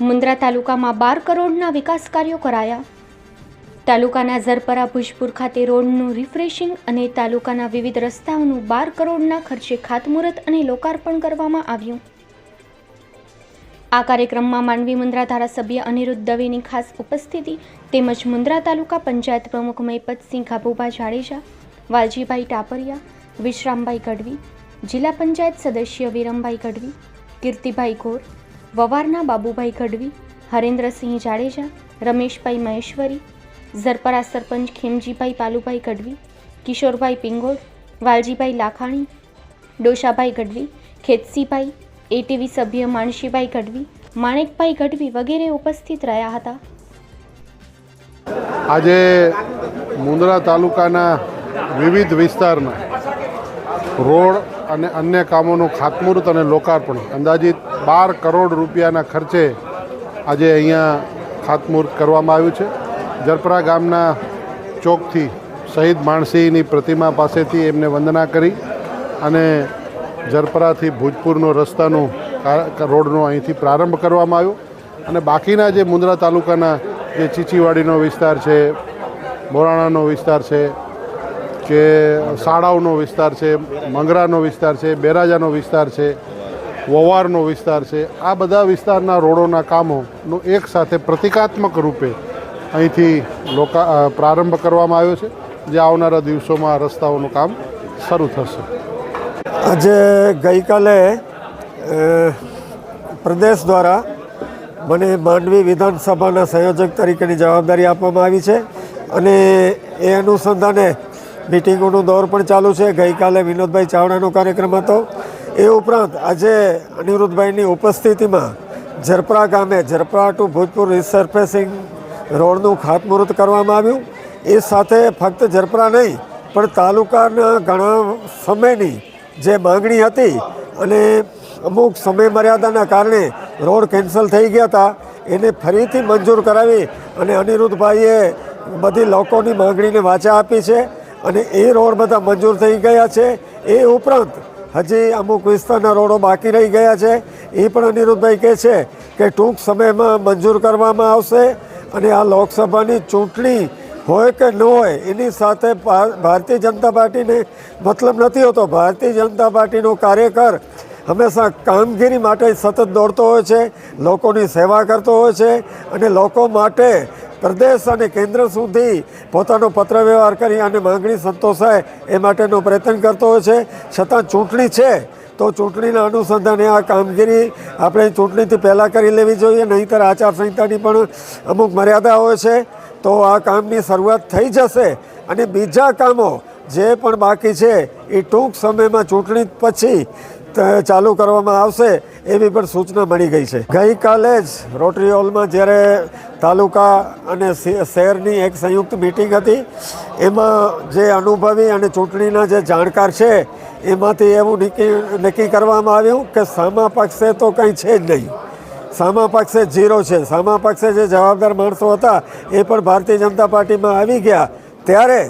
મુન્દ્રા તાલુકામાં બાર કરોડના વિકાસ કાર્યો કરાયા. તાલુકાના ઝરપરા ભુજપુર ખાતે રોડનું રિફ્રેશિંગ અને તાલુકાના વિવિધ રસ્તાઓનું બાર કરોડના ખર્ચે ખાતમુહૂર્ત અને લોકાર્પણ કરવામાં આવ્યું. આ કાર્યક્રમમાં માંડવી મુન્દ્રા ધારાસભ્ય અનિરુદ્ધ દવેની ખાસ ઉપસ્થિતિ તેમજ મુન્દ્રા તાલુકા પંચાયત પ્રમુખ મહિપતસિંહ ખાબુભા જાડેજા, વાલજીભાઈ ટાપરિયા, વિશ્રામભાઈ ગઢવી, જિલ્લા પંચાયત સદસ્ય વિરમભાઈ ગઢવી, કીર્તિભાઈ ગોર વવારના બાબુભાઈ ગઢવી, હરેન્દ્રસિંહ જાડેજા, રમેશભાઈ મહેશ્વરી, ઝરપરા સરપંચ ખેમજીભાઈ પાલુભાઈ ગઢવી, કિશોરભાઈ પિંગોળ, વાલજીભાઈ લાખાણી, ડોશાભાઈ ગઢવી, ખેતસીભાઈ, એટીવી સભ્ય માનસીભાઈ ગઢવી, માણેકભાઈ ગઢવી વગેરે ઉપસ્થિત રહ્યા હતા. આજે મુંદ્રા તાલુકાના વિવિધ વિસ્તારના રોડ અને અન્ય કામોનું ખાતમુહૂર્ત અને લોકાર્પણ. અંદાજિત બાર કરોડ રૂપિયાના ખર્ચે આજે અહીંયા ખાતમુહૂર્ત કરવામાં આવ્યું છે. જરપરા ગામના ચોકથી શહીદ માણસીની પ્રતિમા પાસેથી એમને વંદના કરી અને જરપરાથી ભૂજપુરનો રસ્તાનું રોડનો અહીંથી પ્રારંભ કરવામાં આવ્યો. અને બાકીના જે મુંદ્રા તાલુકાના જે ચીચીવાડીનો વિસ્તાર છે મોરાણાનો વિસ્તાર છે કે શાળાઓનો વિસ્તાર છે, મંગરાનો વિસ્તાર છે, બેરાજાનો વિસ્તાર છે, વવારનો વિસ્તાર છે, આ બધા વિસ્તારના રોડોના કામોનું એક સાથે પ્રતિકાત્મક રૂપે અહીંથી લોકા પ્રારંભ કરવામાં આવ્યો છે, જે આવનારા દિવસોમાં રસ્તાઓનું કામ શરૂ થશે. આજે ગઈકાલે પ્રદેશ દ્વારા મને માંડવી વિધાનસભાના સંયોજક તરીકેની જવાબદારી આપવામાં આવી છે અને એ અનુસંધાને મિટિંગોનો દોર પણ ચાલુ છે. ગઈકાલે વિનોદભાઈ ચાવડાનો કાર્યક્રમ હતો. એ ઉપરાંત આજે અનિરુદ્ધભાઈની ઉપસ્થિતિમાં ઝરપરા ગામે, ઝરપરા ટુ ભૂતપુર રિસર્ફેસિંગ રોડનું ખાતમુહૂર્ત કરવામાં આવ્યું. એ સાથે ફક્ત ઝરપરા નહીં, પણ તાલુકાના ઘણા સમયની જે માગણી હતી અને અમુક સમય મર્યાદાના કારણે રોડ કેન્સલ થઈ ગયા હતા, એને ફરીથી મંજૂર કરાવી અને અનિરુદ્ધભાઈએ બધી લોકોની માગણીને વાચા આપી છે. અને એ રોડ બધા મંજૂર થઈ ગયા છે. એ ઉપરાંત હજી અમુક વિસ્તારના રોડો બાકી રહી ગયા છે. એ પણ અનિરુદ્ધભાઈ કહે છે કે ટૂંક સમયમાં મંજૂર કરવામાં આવશે અને આ લોકસભાની ચૂંટણી હોય કે ન હોય, એની સાથે ભારતીય જનતા પાર્ટીને મતલબ નથી હોતો. ભારતીય જનતા પાર્ટીનો કાર્યકર હંમેશા કામગીરી માટે સતત દોડતો હોય છે, લોકોની સેવા કરતો હોય છે અને લોકો માટે પ્રદેશ અને કેન્દ્ર સુધી પોતાનો પત્ર વ્યવહાર કરી અને માંગણી સંતોષાય એ માટેનો પ્રયત્ન કરતો હોય છે. છતાં ચૂંટણી છે, તો ચૂંટણીના અનુસંધાને આ કામગીરી આપણે ચૂંટણીથી પહેલાં કરી લેવી જોઈએ, નહીંતર આચારસંહિતાની પણ અમુક મર્યાદા હોય છે. તો આ કામની શરૂઆત થઈ જશે અને બીજા કામો જે પણ બાકી છે, એ ટૂંક સમયમાં ચૂંટણી પછી ચાલુ કરવામાં આવશે એવી પણ સૂચના મળી ગઈ છે. ગઈકાલે જ રોટરી હોલમાં જ્યારે તાલુકા અને શહેરની એક સંયુક્ત મિટિંગ હતી, એમાં જે અનુભવી અને ચૂંટણીના જે જાણકાર છે, એમાંથી એવું નક્કી નક્કી કરવામાં આવ્યું કે સામા પક્ષે તો કંઈ છે જ નહીં. સામા પક્ષે ઝીરો છે. સામા પક્ષે જે જવાબદાર માણસો હતા, એ પણ ભારતીય જનતા પાર્ટીમાં આવી ગયા. ત્યારે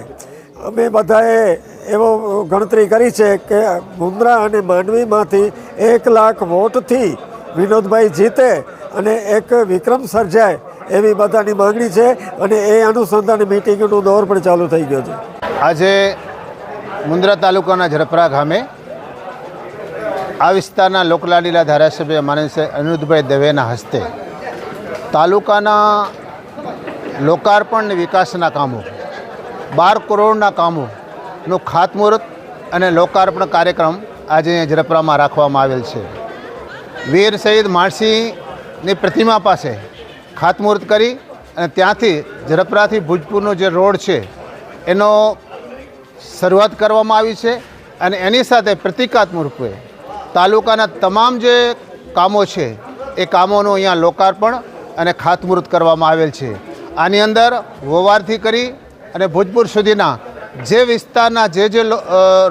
અમે બધાએ એવો ગણતરી કરી છે કે મુન્દ્રા અને માંડવીમાંથી એક લાખ વોટથી વિનોદભાઈ જીતે અને એક વિક્રમ સર્જાય એવી બધાની માંગણી છે અને એ અનુસંધાન મિટિંગનો દોર પણ ચાલુ થઈ ગયો છે. આજે મુન્દ્રા તાલુકાના ઝરપરા ગામે આ વિસ્તારના લોકલાડીલા ધારાસભ્ય માનસ અનિરુદ્ધભાઈ દવેના હસ્તે તાલુકાના લોકાર્પણ વિકાસના કામો, બાર કરોડના કામોનું ખાતમુહૂર્ત અને લોકાર્પણ કાર્યક્રમ આજે અહીંયા ઝરપરામાં રાખવામાં આવેલ છે. વીર શહીદ માણસીની પ્રતિમા પાસે ખાતમુહૂર્ત કરી અને ત્યાંથી જરપરાથી ભુજપુરનો જે રોડ છે, એનો શરૂઆત કરવામાં આવી છે અને એની સાથે પ્રતિકાત્મક રૂપે તાલુકાના તમામ જે કામો છે, એ કામોનું અહીંયા લોકાર્પણ અને ખાતમુહૂર્ત કરવામાં આવેલ છે. આની અંદર વવારથી કરી અને ભુજપુર સુધીના જે વિસ્તારના જે જે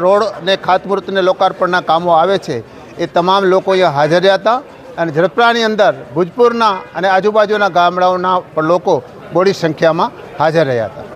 રોડ ને ખાતમુહૂર્ત લોકાર્પણના કામો આવે છે, એ તમામ લોકો અહીંયા હાજર હતા. અને ઝડપરાની અંદર ભુજપુરના અને આજુબાજુના ગામડાઓના પણ લોકો બોડી સંખ્યામાં હાજર રહ્યા હતા.